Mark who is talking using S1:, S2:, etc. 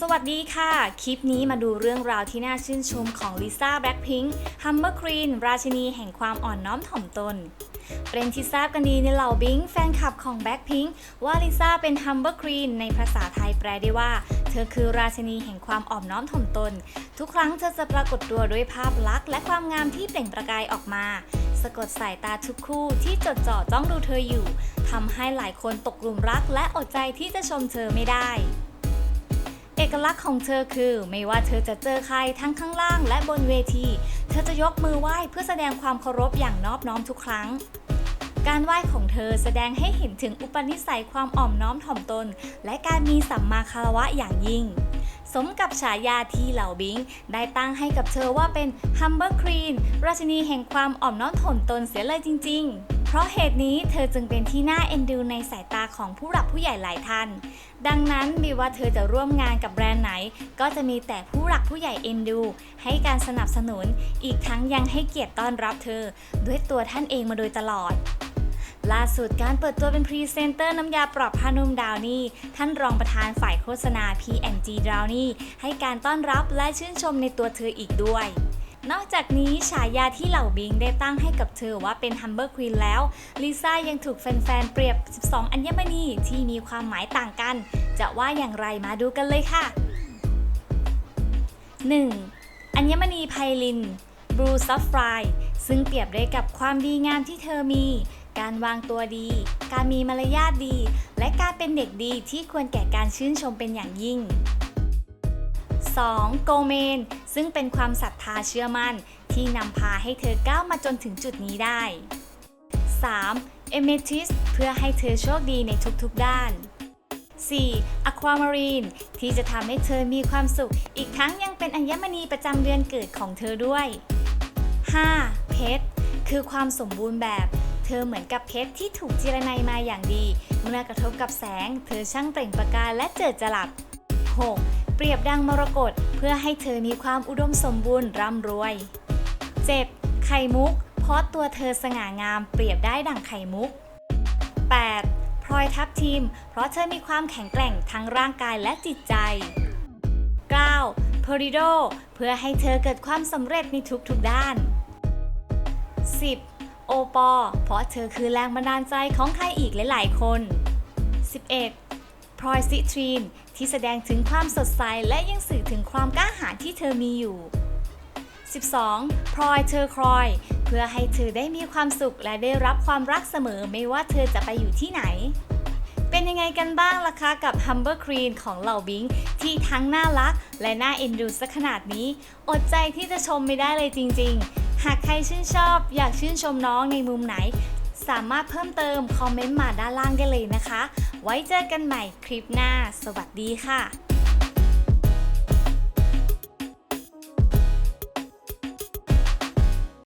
S1: สวัสดีค่ะ คลิปนี้มาดูเรื่องราวที่น่าชื่นชมของลิซ่าแบล็ p พิงค์ฮัมเบอร์ครีนราชินีแห่งความอ่อนน้อมถ่อมตน เป็นที่ทราบกันดีในเหล่าบิงแฟนคลับของแบล็ p พิงค์ว่าลิซ่าเป็นฮัมเบอร์ครีนในภาษาไทยแปลได้ว่า เธอคือราชินีแห่งความอ่อนน้อมถ่อมตน ทุกครั้งเธอจะปรากฏตัวด้วยภาพลักษณ์และความงามที่เปล่งประกายออกมา สะกดสายตาทุกคู่ที่จดจ่อจ้องดูเธออยู่ทำให้หลายคนตกหลุมรักและอดใจที่จะชมเธอไม่ได้ เอกลักษณ์ของเธอคือ ไม่ว่าเธอจะเจอใครทั้งข้างล่างและบนเวที เธอจะยกมือไหว้เพื่อแสดงความเคารพอย่างนอบน้อมทุกครั้ง การไหว้ของเธอแสดงให้เห็นถึงอุปนิสัยความอ่อมน้อมถ่อมตน และการมีสัมมาคารวะอย่างยิ่ง สมกับฉายาที่เหล่าบิงได้ตั้งให้กับเธอว่าเป็น Humber Queen ราชินีแห่งความอ่อมน้อมถ่อมตนเสียเลยจริง ๆ เพราะเหตุนี้เธอจึงเป็นที่น่าเอ็นดูในสายตาของผู้หลักผู้ใหญ่หลายท่าน ดังนั้นไม่ว่าเธอจะร่วมงานกับแบรนด์ไหน ก็จะมีแต่ผู้หลักผู้ใหญ่เอ็นดู ให้การสนับสนุน อีกทั้งยังให้เกียรติต้อนรับเธอ ด้วยตัวท่านเองมาโดยตลอดล่าสุดการเปิดตัวเป็นพรีเซนเตอร์น้ำยาปรับผ้านุ่มดาวนี่ท่านรองประธานฝ่ายโฆษณา P&G ดาวนี่ให้การต้อนรับและชื่นชมในตัวเธออีกด้วย นอกจากนี้ฉายาที่เหล่าบิงได้ตั้งให้กับเธอว่าเป็น Humber Queen แล้วลิซ่ายังถูกแฟนๆ เปรียบ 12 อัญมณีที่มีความหมายต่างกัน จะว่าอย่างไรมาดูกันเลยค่ะ 1. อัญมณีไพลินบลูซัฟไฟซึ่งเปรียบได้กับความดีงามที่เธอมี การวางตัวดี การมีมารยาทดี และการเป็นเด็กดีที่ควรแก่การชื่นชมเป็นอย่างยิ่ง 2. โกเมน ซึ่งเป็นความศรัทธาเชื่อมั่น ที่นำพาให้เธอก้าวมาจนถึงจุดนี้ได้ 3. เอเมทิสเพื่อให้เธอโชคดีในทุกๆด้าน 4. Aquamarine ที่จะทำให้เธอมีความสุข อีกทั้งยังเป็นอัญมณีประจำเดือนเกิดของเธอด้วย 5. เพชรคือความสมบูรณ์แบบ เธอเหมือนกับเพชรที่ถูกจิรนัยมาอย่างดี เมื่อกระทบกับแสง เธอช่างเปล่งประกายและเจิดจรัส 6. เปรียบดังมรกตเพื่อให้เธอมีความอุดมสมบูรณ์ร่ำรวย 7. ไข่มุก เพราะตัวเธอสง่างามเปรียบได้ดั่งไข่มุก 8. พลอยทับทิม เพราะเธอมีความแข็งแกร่งทั้งร่างกายและจิตใจ 9. พอริโด เพื่อให้เธอเกิดความสำเร็จในทุกๆด้าน 10. โอปอ เพราะเธอคือแรงบันดาลใจของใครอีกหลายๆคน 11. พลอยซิทรีน ที่แสดงถึงความสดใสและยังสื่อถึงความกล้าหาญที่เธอมีอยู่ 12. พลอยเธอครอย เพื่อให้เธอได้มีความสุขและได้รับความรักเสมอไม่ว่าเธอจะไปอยู่ที่ไหน เป็นยังไงกันบ้างล่ะคะกับ Humber Queen ของเหล่าบิงที่ทั้งน่ารักและน่าเอ็นดูสักขนาดนี้ อดใจที่จะชมไม่ได้เลยจริง ๆ หากใครชื่นชอบ อยากชื่นชมน้องในมุมไหน สามารถเพิ่มเติมคอมเมนต์มาด้านล่างได้เลยนะคะ ไว้เจอกันใหม่คลิปหน้า สวัสดีค่ะ